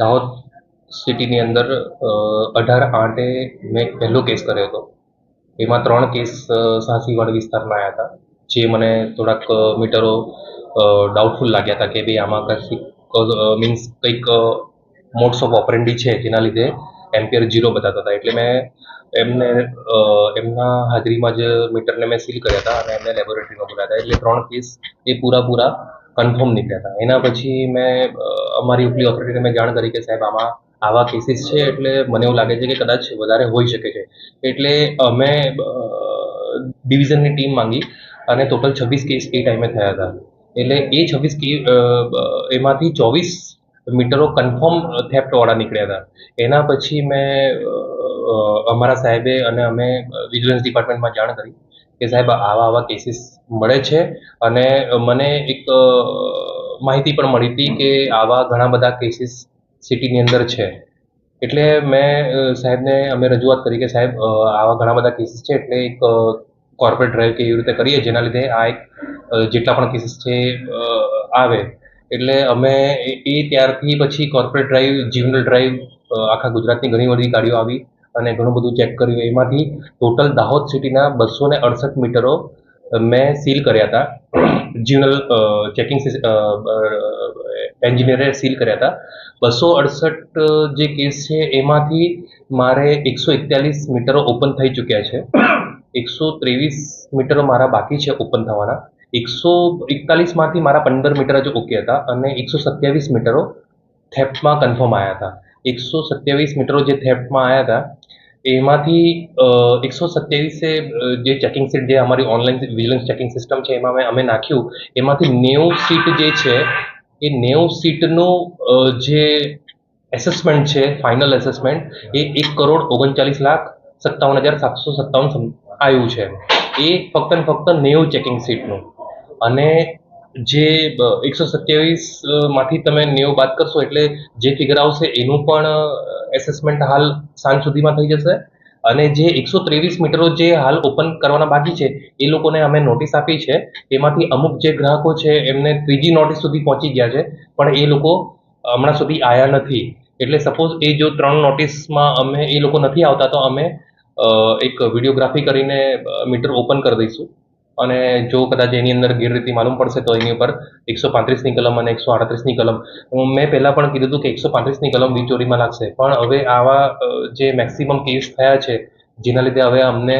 દાહોદ સિટીની અંદર અઢાર આઠે મેં પહેલો કેસ કર્યો હતો. એમાં ત્રણ કેસ સાંસીવાડ વિસ્તારના આવ્યા હતા, જે મને થોડાક મીટરો ડાઉટફુલ લાગ્યા હતા કે ભાઈ આમાં કશીક મીન્સ કંઈક મોડ્સ ઓફ ઓપરેન્ડી છે જેના લીધે એમ્પિયર ઝીરો બતાવતા હતા. એટલે મેં એમને એમના હાજરીમાં જ મીટરને મેં સીલ કર્યા હતા અને એમને લેબોરેટરીમાં બોલાવ્યા હતા. એટલે ત્રણ કેસ એ પૂરા પૂરા કન્ફર્મ નીકળ્યા હતા એના પછી મેં અમારી ઉપલી ઓથોરિટીને મેં જાણ કરી કે સાહેબ, આમાં આવા કેસીસ છે એટલે મને એવું લાગે છે કે કદાચ વધારે હોઈ શકે છે. એટલે અમે ડિવિઝનની ટીમ માંગી અને ટોટલ છવ્વીસ કેસ એ ટાઈમે થયા હતા. એટલે એ છવ્વીસ કે એમાંથી ચોવીસ મીટરો કન્ફર્મ થેફ્ટવાળા નીકળ્યા હતા. એના પછી મેં અમારા સાહેબે અને અમે વિજિલન્સ ડિપાર્ટમેન્ટમાં જાણ કરી. કે સાહેબ, આવા આવા કેસીસ મળે છે અને મને એક માહિતી પણ મળી હતી કે આવા ઘણા બધા કેસીસ સિટીની અંદર છે. એટલે મેં સાહેબને, અમે રજૂઆત કરી કે સાહેબ આવા ઘણા બધા કેસીસ છે એટલે એક કોર્પોરેટ ડ્રાઈવ કે એવી રીતે કરીએ, જેના લીધે આ એક જેટલા પણ કેસીસ છે આવે. એટલે અમે એ ત્યારથી પછી કોર્પોરેટ ડ્રાઈવ જીવનલ ડ્રાઈવ આખા ગુજરાતની ઘણી બધી ગાડીઓ આવી. અને ઘણું બધું ચેક કર્યું. એમાંથી ટોટલ દાહોદ સિટીના બસો ને અડસઠ મીટરો મેં સીલ કર્યા હતા. જીવનલ ચેકિંગ એન્જિનિયરે સીલ કર્યા હતા. બસો અડસઠ જે કેસ છે એમાંથી મારે એકસો એકતાલીસ મીટરો ઓપન થઈ ચૂક્યા છે. એકસો ત્રેવીસ મીટરો મારા બાકી છે ઓપન થવાના. એકસો એકતાલીસમાંથી મારા પંદર મીટર જ ઓકે હતા અને એકસો સત્યાવીસ મીટરો થેફ્ટમાં કન્ફર્મ આવ્યા હતા. એકસો સત્યાવીસ મીટરો જે થેફ્ટમાં આવ્યા હતા એમાંથી એકસો સત્યાવીસે જે ચેકિંગ સીટ જે અમારી ઓનલાઈન વિજિલન્સ ચેકિંગ સિસ્ટમ છે, એમાં અમે નાખ્યું. એમાંથી નેવું સીટ જે છે, એ નેવું સીટનું જે એસેસમેન્ટ છે ફાઇનલ એસેસમેન્ટ એ એક કરોડ ઓગણચાલીસ લાખ સત્તાવન હજાર સાતસો સત્તાવન આવ્યું છે. એ ફક્ત ને ફક્ત નેવું ચેકિંગ સીટનું અને જે એકસો સત્યાવીસમાંથી તમે નેવું બાદ કરશો એટલે જે ફિગર આવશે એનું પણ એસેસમેન્ટ હાલ સાંજ સુધીમાં થઈ જશે. અને જે એકસો ત્રેવીસ મીટરો જે હાલ ઓપન કરવાના બાકી છે, એ લોકોને અમે નોટિસ આપી છે. એમાંથી અમુક જે ગ્રાહકો છે, એમને ત્રીજી નોટિસ સુધી પહોંચી ગયા છે, પણ એ લોકો હમણાં સુધી આવ્યા નથી. એટલે સપોઝ એ જો ત્રણ નોટિસમાં અમે એ લોકો નથી આવતા, તો અમે એક વિડીયોગ્રાફી કરીને મીટર ઓપન કરી દઈશું. અને જો કદાચ એની અંદર ગેરરીતિ માલુમ પડશે તો એની ઉપર એકસો પાંત્રીસની કલમ અને એકસો આડત્રીસની કલમ. મેં પહેલાં પણ કીધું હતું કે એકસો પાંત્રીસની કલમ વીજચોરીમાં લાગશે. પણ હવે આવા જે મેક્સિમમ કેસ થયા છે, જેના લીધે હવે અમને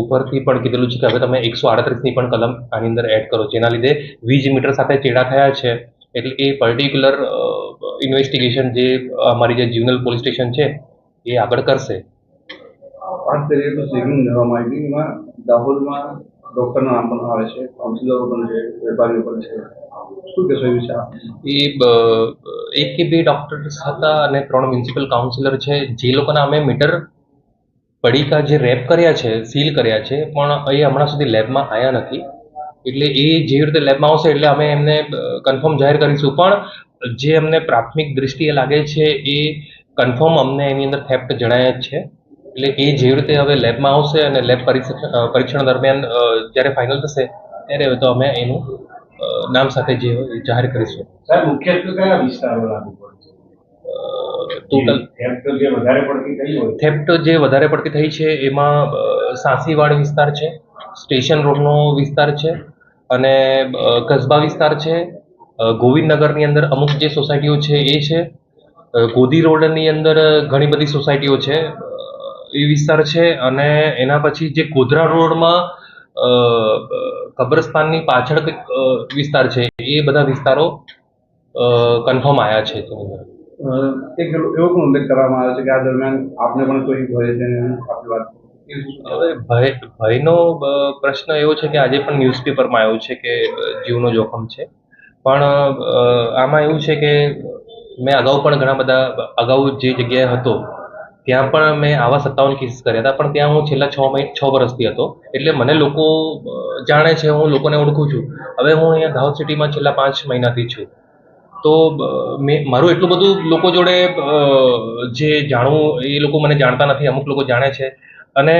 ઉપરથી પણ કીધેલું છે કે હવે તમે એકસો આડત્રીસની પણ કલમ આની અંદર એડ કરો. જેના લીધે વીજ મીટર સાથે ચેડા થયા છે. એટલે એ પર્ટિક્યુલર ઇન્વેસ્ટિગેશન જે અમારી જે જ્યુનલ પોલીસ સ્ટેશન છે, એ આગળ કરશે. પાંચ કરીએ તો સિવિલ લેવામાં આવી એમાં દાહોદમાં ડોક્ટરના નામ પણ આવે છે કાઉન્સિલરો પણ છે, વેપારીઓ પણ છે. શું કહેશો એ વિશે એ એક કે બે ડોક્ટર્સ હતા અને ત્રણ મ્યુનિસિપલ કાઉન્સિલર છે. જે લોકોના અમે મીટર પડીકા જે રેપ કર્યા છે સીલ કર્યા છે, પણ એ હમણાં સુધી લેબમાં આવ્યા નથી. એટલે એ જેવી રીતે લેબમાં આવશે એટલે અમે એમને કન્ફર્મ જાહેર કરીશું. પણ જે અમને પ્રાથમિક દ્રષ્ટિએ લાગે છે એ કન્ફર્મ અમને એની અંદર થેફ્ટ જણાય જ છે. એટલે એ જે રીતે હવે લેબમાં આવશે અને લેબ પરીક્ષણ દરમિયાન જ્યારે ફાઇનલ થશે ત્યારે તો અમે એનું નામ સાથે જે જાહેર કરીશું. સાહેબ મુખ્યત્વે કયા વિસ્તારો લાગુ ટોટલ થેફ્ટ જે વધારે પડતી થઈ છે એમાં સાંસીવાડ વિસ્તાર છે સ્ટેશન રોડનો વિસ્તાર છે અને કસ્બા વિસ્તાર છે ગોવિંદનગરની અંદર અમુક જે સોસાયટીઓ છે એ છે ગોદી રોડની અંદર ઘણી બધી સોસાયટીઓ છે એ વિસ્તાર છે અને એના પછી જે ગોધરા રોડમાં કબ્રસ્તાનની પાછળ કંઈક વિસ્તાર છે એ બધા વિસ્તારો કન્ફર્મ આવ્યા છે. તો એક એવો પણ ઉલ્લેખ કરવામાં આવે છે કે આ દરમિયાન આપને પણ કોઈ ભય છે આપણી વાત? હવે ભય ભયનો પ્રશ્ન એવો છે કે આજે પણ ન્યૂઝપેપરમાં આવ્યું છે કે જીવનો જોખમ છે. પણ આમાં એવું છે કે મેં અગાઉ પણ ઘણા બધા અગાઉ જે જગ્યાએ હતો ત્યાં પણ મેં આવા સત્તાવન કેસીસ કર્યા હતા, પણ ત્યાં હું છેલ્લા છ મહિના છ વર્ષથી હતો. એટલે મને લોકો જાણે છે, હું લોકોને ઓળખું છું. હવે હું અહીંયા દાહોદ સિટીમાં છેલ્લા પાંચ મહિનાથી છું. તો મેં, મારું એટલું બધું લોકો જોડે જે જાણવું, એ લોકો મને જાણતા નથી, અમુક લોકો જાણે છે. અને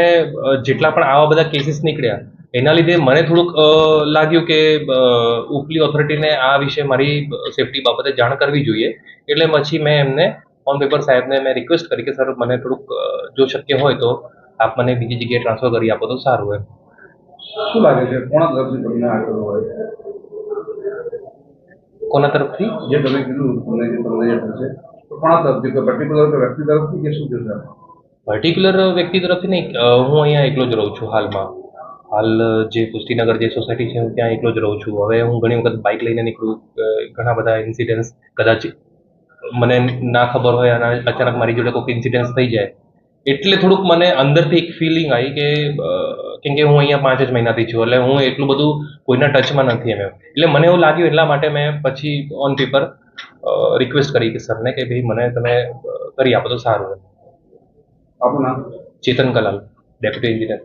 જેટલા પણ આવા બધા કેસીસ નીકળ્યા, એના લીધે મને થોડુંક લાગ્યું કે ઉપલી ઓથોરિટીને આ વિશે મારી સેફટી બાબતે જાણ કરવી જોઈએ. એટલે પછી મેં એમને ઓન પેપર સાહેબને મેં રિક્વેસ્ટ કરી કે સર મને થોડુંક જો શક્ય હોય તો આપ મને બીજી જગ્યાએ ટ્રાન્સફર કરી આપો તો સારું એમ. શું લાગે છે? કોના તરફથી તમને આ કરવું હોય? કોના તરફથી? જે તમે કીધું તમને જે તમને જે થશે. તો કોના તરફથી? કોઈ પર્ટિક્યુલર વ્યક્તિ તરફથી કે શું કહેશે પર્ટિક્યુલર વ્યક્તિ તરફથી નહીં. હું અહીંયા એકલો જ રહું છું હાલમાં. હાલ જે પુષ્ટિનગર જે સોસાયટી છે હું ત્યાં એકલો જ રહું છું. હવે હું ઘણી વખત બાઇક લઈને નીકળું ઘણા બધા ઇન્સિડન્ટ્સ કદાચ મને ના ખબર હોય અને અચાનક મારી જોડે કોઈક ઇન્સિડન્સ થઈ જાય એટલે થોડુંક મને અંદરથી એક ફિલિંગ આવી કે કેમ કે હું અહીંયા પાંચ જ મહિનાથી છું એટલે હું એટલું બધું કોઈના ટચમાં નથી એમ એટલે મને એવું લાગ્યું એટલા માટે મેં પછી ઓન પેપર રિક્વેસ્ટ કરી કે સરને કે ભાઈ મને તમે કરી આપો તો સારું એમ. આપણું નામ? ચેતન કલાલ ડેપ્યુટી એન્જિનિયર